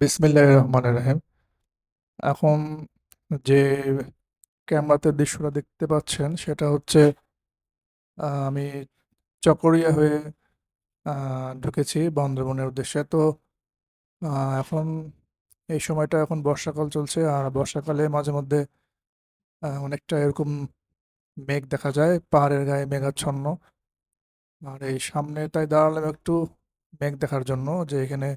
বিসমিল্লাহির রহমানির রহিম। এখন যে ক্যামেরাতে দৃশ্যটা দেখতে পাচ্ছেন সেটা হচ্ছে আমি চকরিয়া হয়ে ঢুকেছি বান্দরবনের উদ্দেশ্যে। তো এখন এই সময়টা এখন বর্ষাকাল চলছে। আর বর্ষাকালে মাঝে মধ্যে অনেকটা এরকম মেঘ দেখা যায়, পাহাড়ের গায়ে মেঘাচ্ছন্ন। আর এই সামনেটায় দাঁড়ালাম একটু মেঘ দেখার জন্য যে এখানে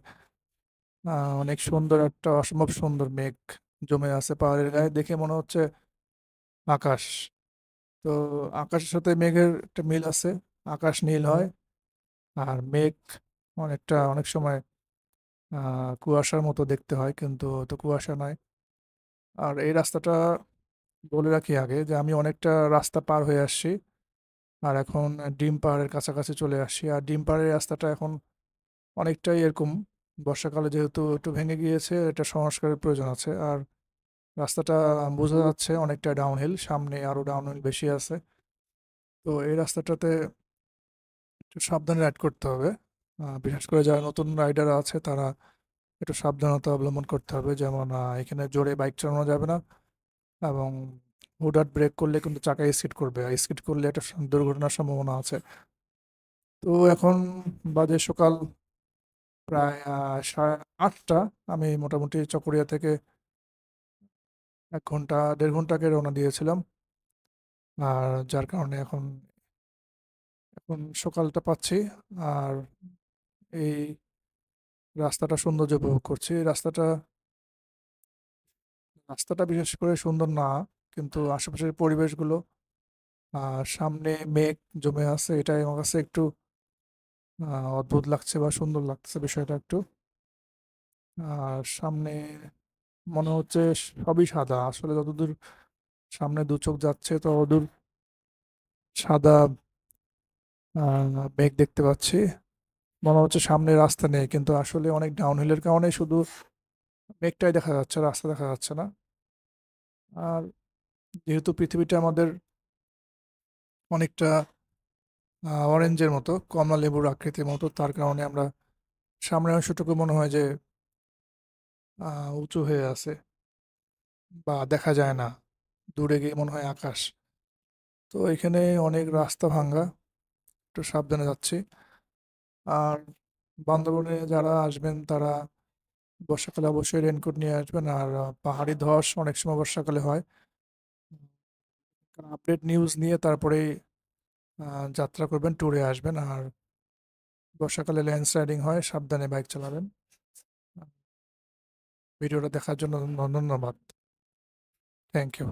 অনেক সুন্দর একটা, অসম্ভব সুন্দর মেঘ জমে আছে পাহাড়ের গায়ে। দেখে মনে হচ্ছে আকাশ। তো আকাশের সাথে মেঘের একটা মিল আছে। আকাশ নীল হয়। আর মেঘ অনেকটা, অনেক সময় কুয়াশার মতো দেখতে হয় কিন্তু তো কুয়াশা নয়। আর এই রাস্তাটা বলে রাখি আগে যে আমি অনেকটা রাস্তা পার হয়ে আসছি। আর এখন ডিম পাহাড়ের কাছাকাছি চলে আসছি। আর ডিম পাহাড়ের রাস্তাটা এখন অনেকটাই এরকম বর্ষাকালে যেহেতু একটু ভেঙে গিয়েছে এটা সংস্কারের প্রয়োজন আছে। আর রাস্তাটা বোঝা যাচ্ছে অনেকটা ডাউনহিল। সামনে আরও ডাউনহিল বেশি আছে। তো এই রাস্তাটাতে একটু সাবধানে রাইড করতে হবে। বিশেষ করে যারা নতুন রাইডার আছে তারা একটু সাবধানতা অবলম্বন করতে হবে। যেমন এখানে জোরে বাইক চালানো যাবে না এবং হুটহাট ব্রেক করলে কিন্তু চাকা স্কিড করবে। আর স্কিড করলে একটা দুর্ঘটনার সম্ভাবনা আছে। তো এখন বাজে সকাল প্রায় সাড়ে আটটা আমি মোটামুটি চকরিয়া থেকে এক ঘণ্টা, দেড় ঘন্টাকে রওনা দিয়েছিলাম। আর যার কারণে এখন এখন সকালটা পাচ্ছি। আর এই রাস্তাটা সৌন্দর্য উপভোগ করছি। রাস্তাটা রাস্তাটা বিশেষ করে সুন্দর না। কিন্তু আশেপাশের পরিবেশগুলো, আর সামনে মেঘ জমে আছে, এটাই আমার কাছে একটু অদ্ভুত লাগছে বা সুন্দর লাগছে বিষয়টা একটু। আর সামনে মনে হচ্ছে সবই সাদা। আসলে যতদূর সামনে দু চোখ যাচ্ছে ততদূর সাদা মেঘ দেখতে পাচ্ছি। মনে হচ্ছে সামনে রাস্তা নেই। কিন্তু আসলে অনেক ডাউনহিলের কারণে শুধু মেঘটাই দেখা যাচ্ছে, রাস্তা দেখা যাচ্ছে না। আর যেহেতু পৃথিবীটা আমাদের অনেকটা অরেঞ্জের মতো, কমলা লেবুর আকৃতির মতো তার কারণে আমরা সামনের অংশটুকু মনে হয় যে উঁচু হয়ে আছে। বা দেখা যায় না। দূরে গিয়ে মনে হয় আকাশ। তো এখানে অনেক রাস্তা ভাঙ্গা। একটু সাবধানে যাচ্ছি। আর বান্দরবনে যারা আসবেন তারা বর্ষাকালে অবশ্যই রেনকোট নিয়ে আসবেন। আর পাহাড়ি ধস অনেক সময় বর্ষাকালে হয়। আপডেট নিউজ নিয়ে তারপরেই আ যাত্রা করবেন, ট্যুরে আসবেন। আর বর্ষাকালে ল্যান্ডস্লাইডিং হয়, সাবধানে বাইক চালাবেন। ভিডিওটা দেখার জন্য ধন্যবাদ। Thank you.